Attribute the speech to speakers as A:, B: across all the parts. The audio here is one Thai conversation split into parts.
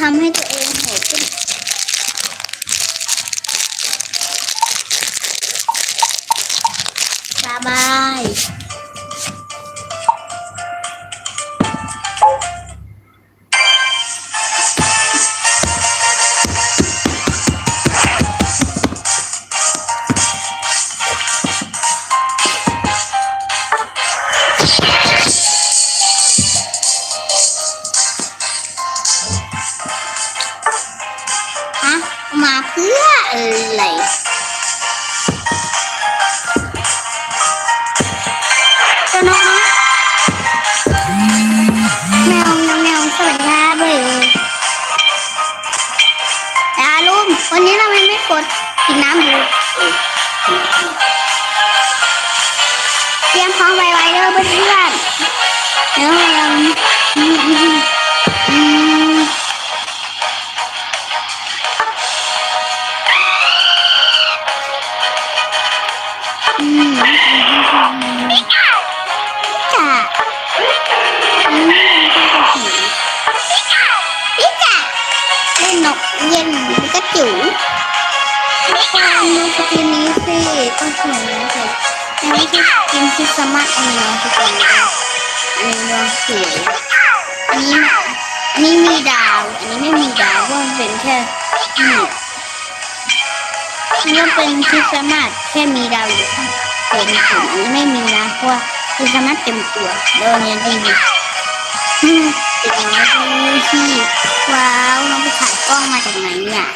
A: ทำให้ตัวเองโหดขึ้นสบาย พื่อ ความดูสกินนี้สิก็สวยนะแต่ยังไม่ใช่สกินที่สามารถอันนี้น้องสกินได้อันนี้น้องสวยอันนี้อันนี้มีดาว อันนี้ไม่มีดาวเพราะมันเป็นแค่นี่นี่เป็นคริสต์มาสแค่มีดาวอยู่ข้างบนถุงอันนี้ไม่มีนะเพราะว่าคริสต์มาสเต็มตัวเดินเนี่ยดีอืมติดน้อยดูที่ว้าวน้องไปถ่ายกล้องมาจากไหนเนี่ย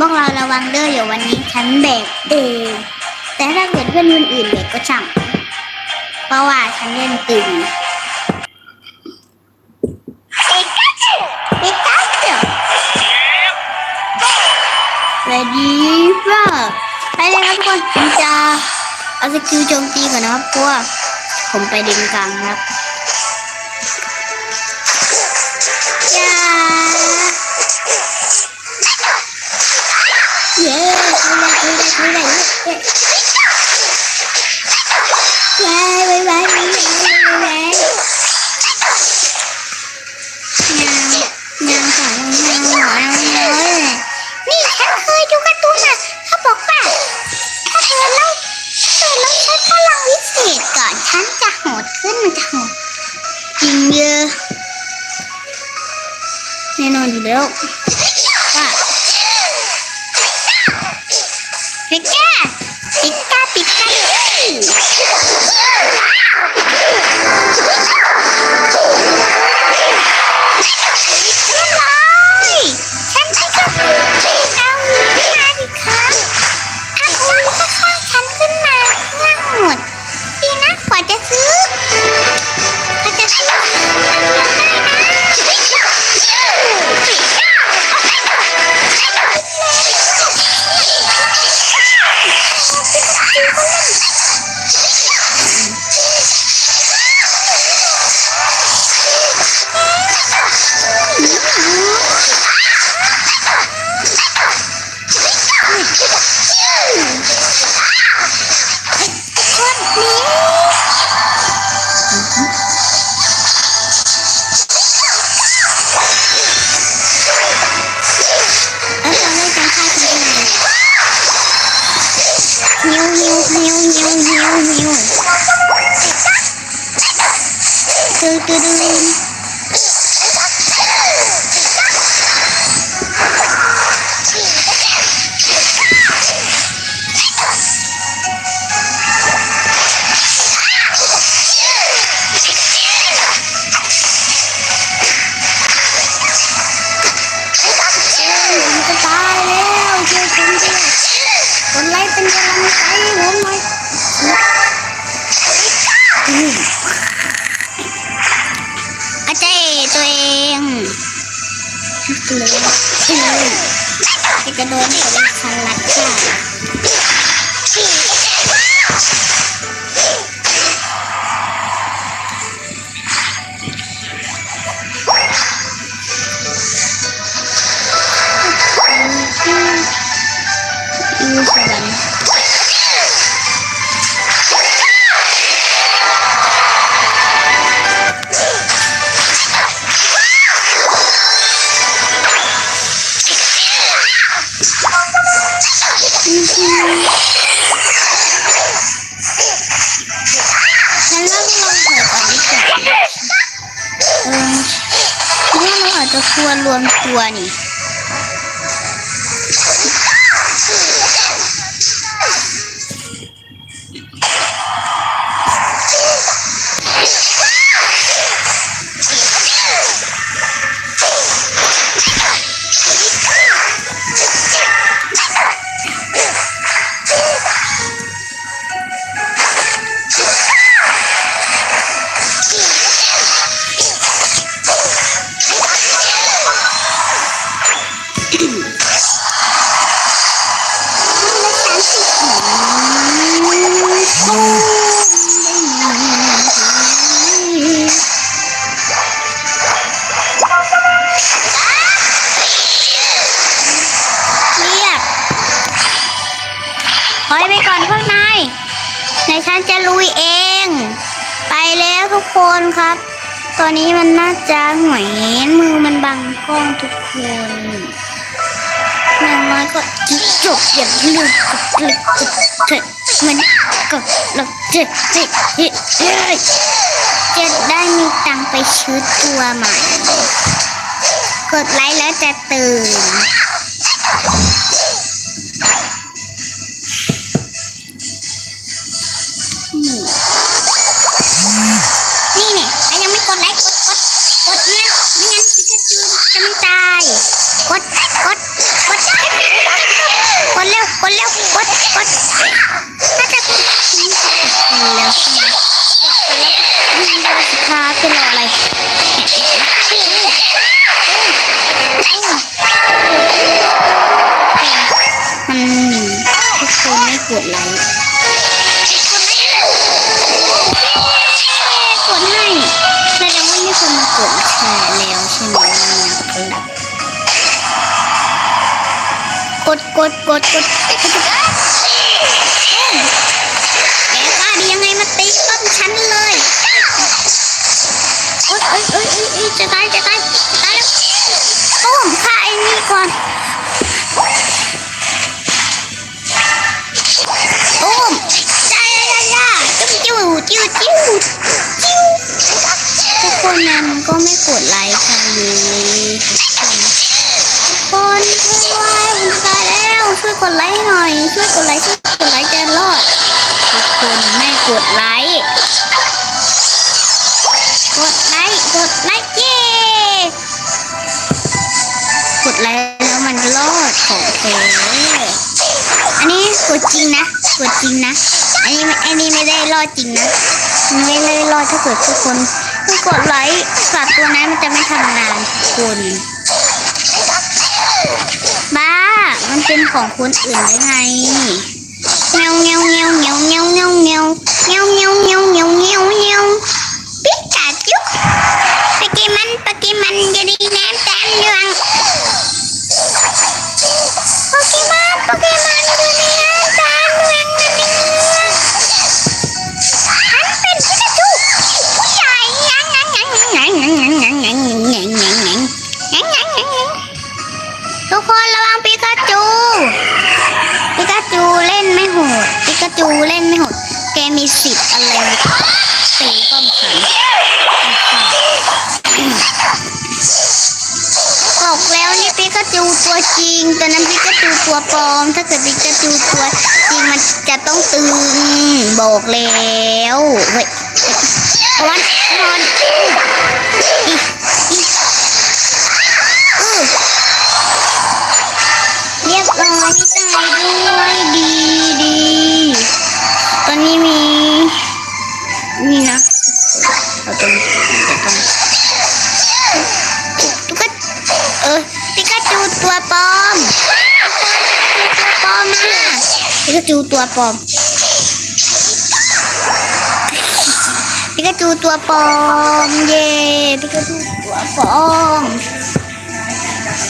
A: บอกเราระวังเด้อเดี๋ยววันนี้ฉันแบกเองแต่ถ้าเกิดเพื่อนคนอื่นแบกก็ช่างเพราะว่าฉันเล่นตึงปิกาจูปิกาจู ready for ไปเลยครับทุกคนผมจะเอาสกิลโจมตีก่อนนะครับเพราะว่าผมไปเดินกลางครับ เธอเล่ใช้พลังวิเศษก่อนฉันจะโหดขึ้นมันจะโหดจริงเยอะแน่นอนอยู่แล้วว่า ตื่ เลยเลยจะกระโดดกับสลัดค่ะ อาจจะควรรวมตัวนี่ ในฉันจะลุยเอง ไปแล้วทุกคนครับ ตอนนี้มันน่าจะหวยมือมันบังกล้องทุกคนอย่างน้อยก็จบอย่างลืมกับลึกดมันก็หลักเจ็ดเจ็ดเฮ้ยเฮ้ยจะได้มีตังไปซื้อตัวใหม่ กดไลค์แล้วจะตื่น คนไม่กดไลค์กดให้แสดงว่ามีคนมากดแชร์แล้วใช่ไหมนะครับกดกดกดกดแกกล้าดียังไงมาตีป้อมฉันเลยโอ๊ยเอ้ยเอ้ยเอ้ยจะตายจะตายจะตายแล้วโอ้มฆ่าไอ้นี่ก่อน จิ้วจิ้วทุกคนนะมันก็ไม่กดไลค์ค่ะเลยทุกคนช่วยตายแล้วช่วยกดไลค์หน่อย ช่วยกดไลค์ช่วยกดไลค์จะรอดทุกคนไม่กดไลค์กดไลค์กดไลค์เย้กดไลค์แล้วมันรอดของเธออันนี้กดจริงนะกดจริงนะ อันนี้อันนี้ไม่ได้รอดจริงนะไม่เลยรอดถ้าเกิดทุกคนไม่กดไลค์สัตว์ตัวนั้นมันจะไม่ทำงานทุกคนบ้า มันเป็นของคนอื่นได้ไงเงี้ยวเงี้ยวเงี้ยวเงี้ยวเงี้ยวเงี้ยวเงี้ยวเงี้ยวเงี้ยวเงี้ยวเงี้ยวเงี้ยวเงี้ยวปิกาจูปะกิมันปะกิมันจะดี จริง แต่นั้นพิกาจูตัวปลอม ถ้าเกิดพิกาจูตัวจริงมันจะต้องตึงบอกแล้วเฮ้ยนอนนอนเรียบร้อยตายด้วย ปลอมปิกาจูตัวปลอม เย่ปิกาจูตัวปลอม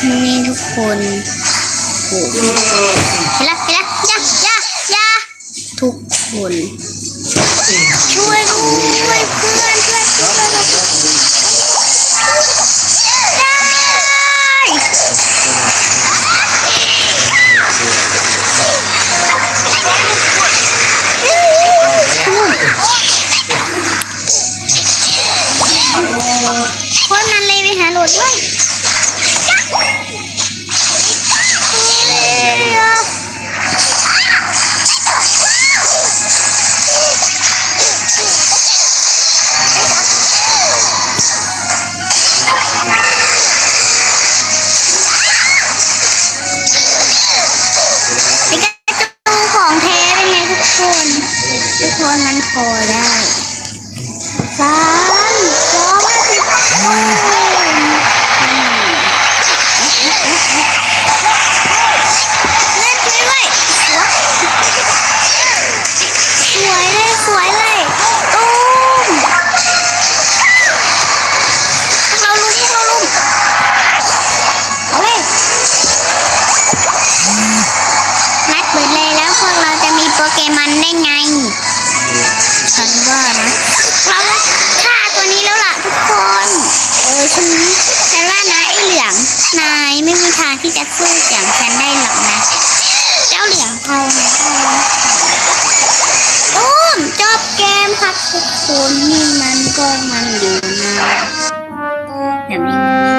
A: นี่ทุกคนโอ้โหเห็นละเห็นละยายายาทุกคน ช่วยด้วยเพื่อนเพื่อนช่วยเรา เอาต้มจบเกมครับทุกคนนี่มันก็มันอยู่นะแต่ไม่